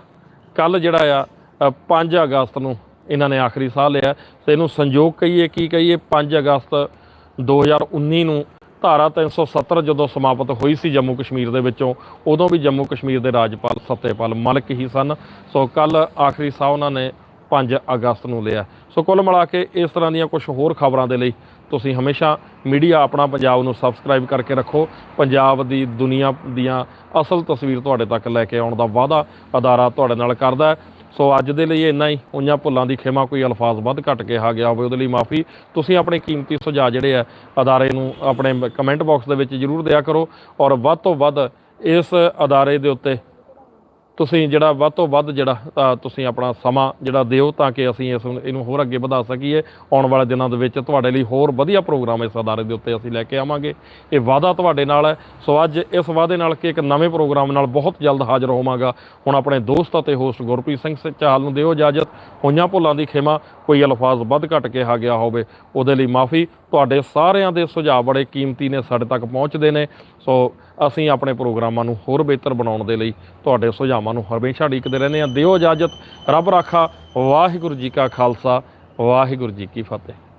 ਕੱਲ ਜਿਹੜਾ ਆ ਅ, 5 ਅਗਸਤ ਨੂੰ ਇਹਨਾਂ ਨੇ ਆਖਰੀ ਸਾਹ ਲਿਆ। ਤੇ ਇਹਨੂੰ ਸੰਯੋਗ ਕਹੀਏ ਕੀ ਕਹੀਏ? 5 ਅਗਸਤ 2019 ਨੂੰ ਧਾਰਾ 370 ਜਦੋਂ ਸਮਾਪਤ ਹੋਈ ਸੀ ਜੰਮੂ ਕਸ਼ਮੀਰ ਦੇ ਵਿੱਚੋਂ, ਉਦੋਂ ਵੀ ਜੰਮੂ ਕਸ਼ਮੀਰ ਦੇ ਰਾਜਪਾਲ ਸੱਤੇਪਾਲ ਮਲਿਕ ਹੀ ਸਨ। ਸੋ ਕੱਲ ਆਖਰੀ ਸਾਹ ਉਹਨਾਂ ਨੇ 5 ਅਗਸਤ ਨੂੰ ਲਿਆ। ਸੋ ਕੁੱਲ ਮਿਲਾ ਕੇ ਇਸ ਤਰ੍ਹਾਂ ਦੀਆਂ ਕੁਝ ਹੋਰ ਖਬਰਾਂ ਦੇ ਲਈ ਤੁਸੀਂ ਹਮੇਸ਼ਾ ਮੀਡੀਆ ਆਪਣਾ ਪੰਜਾਬ ਨੂੰ ਸਬਸਕ੍ਰਾਈਬ ਕਰਕੇ ਰੱਖੋ। ਪੰਜਾਬ ਦੀ ਦੁਨੀਆ ਦੀਆਂ ਅਸਲ ਤਸਵੀਰ ਤੁਹਾਡੇ ਤੱਕ ਲੈ ਕੇ ਆਉਣ ਦਾ ਵਾਅਦਾ ਅਦਾਰਾ ਤੁਹਾਡੇ ਨਾਲ ਕਰਦਾ ਹੈ। ਸੋ ਅੱਜ ਦੇ ਲਈ ਇੰਨਾ ਹੀ। ਉਹਨਾਂ ਭੁੱਲਾਂ ਦੀ ਖਿਮਾ ਕੋਈ ਅਲਫਾਜ਼ ਵੱਧ ਘੱਟ ਕਿਹਾ ਗਿਆ ਹੋਵੇ, ਉਹਦੇ ਲਈ ਮਾਫੀ। ਤੁਸੀਂ ਆਪਣੇ ਕੀਮਤੀ ਸੁਝਾਅ ਜਿਹੜੇ ਆ, ਅਦਾਰੇ ਨੂੰ ਆਪਣੇ ਕਮੈਂਟ ਬਾਕਸ ਦੇ ਵਿੱਚ ਜਰੂਰ ਦਿਆ ਕਰੋ ਔਰ ਵੱਧ ਤੋਂ ਵੱਧ ਇਸ ਅਦਾਰੇ ਦੇ ਉੱਤੇ ਤੁਸੀਂ ਜਿਹੜਾ ਵੱਧ ਤੋਂ ਵੱਧ ਜਿਹੜਾ ਤੁਸੀਂ ਆਪਣਾ ਸਮਾਂ ਜਿਹੜਾ ਦਿਓ ਤਾਂ ਕਿ ਅਸੀਂ ਇਸ ਇਹਨੂੰ ਹੋਰ ਅੱਗੇ ਵਧਾ ਸਕੀਏ। ਆਉਣ ਵਾਲੇ ਦਿਨਾਂ ਦੇ ਵਿੱਚ ਤੁਹਾਡੇ ਲਈ ਹੋਰ ਵਧੀਆ ਪ੍ਰੋਗਰਾਮ ਇਸ ਅਦਾਰੇ ਦੇ ਉੱਤੇ ਅਸੀਂ ਲੈ ਕੇ ਆਵਾਂਗੇ। ਇਹ ਵਾਅਦਾ ਤੁਹਾਡੇ ਨਾਲ ਹੈ। ਸੋ ਅੱਜ ਇਸ ਵਾਅਦੇ ਨਾਲ ਕਿ ਇੱਕ ਨਵੇਂ ਪ੍ਰੋਗਰਾਮ ਨਾਲ ਬਹੁਤ ਜਲਦ ਹਾਜ਼ਰ ਹੋਵਾਂਗਾ। ਹੁਣ ਆਪਣੇ ਦੋਸਤ ਅਤੇ ਹੋਸਟ ਗੁਰਪ੍ਰੀਤ ਸਿੰਘ ਸ- ਚਾਹਲ ਨੂੰ ਦਿਓ ਇਜਾਜ਼ਤ। ਹੋਈਆਂ ਭੁੱਲਾਂ ਦੀ ਖਿਮਾ ਕੋਈ ਅਲਫਾਜ਼ ਵੱਧ ਘੱਟ ਆ ਗਿਆ ਹੋਵੇ, ਉਹਦੇ ਲਈ ਮਾਫੀ। ਤੁਹਾਡੇ ਸਾਰਿਆਂ ਦੇ ਸੁਝਾਅ ਬੜੇ ਕੀਮਤੀ ਨੇ, ਸਾਡੇ ਤੱਕ ਪਹੁੰਚਦੇ ਨੇ। ਸੋ ਅਸੀਂ ਆਪਣੇ ਪ੍ਰੋਗਰਾਮਾਂ ਨੂੰ ਹੋਰ ਬਿਹਤਰ ਬਣਾਉਣ ਦੇ ਲਈ ਤੁਹਾਡੇ ਸੁਝਾਵਾਂ ਨੂੰ ਹਮੇਸ਼ਾ ਉਡੀਕਦੇ ਰਹਿੰਦੇ ਹਾਂ। ਦਿਓ ਇਜਾਜ਼ਤ, ਰੱਬ ਰਾਖਾ, ਵਾਹਿਗੁਰੂ ਜੀ ਕਾ ਖਾਲਸਾ, ਵਾਹਿਗੁਰੂ ਜੀ ਕੀ ਫਤਿਹ।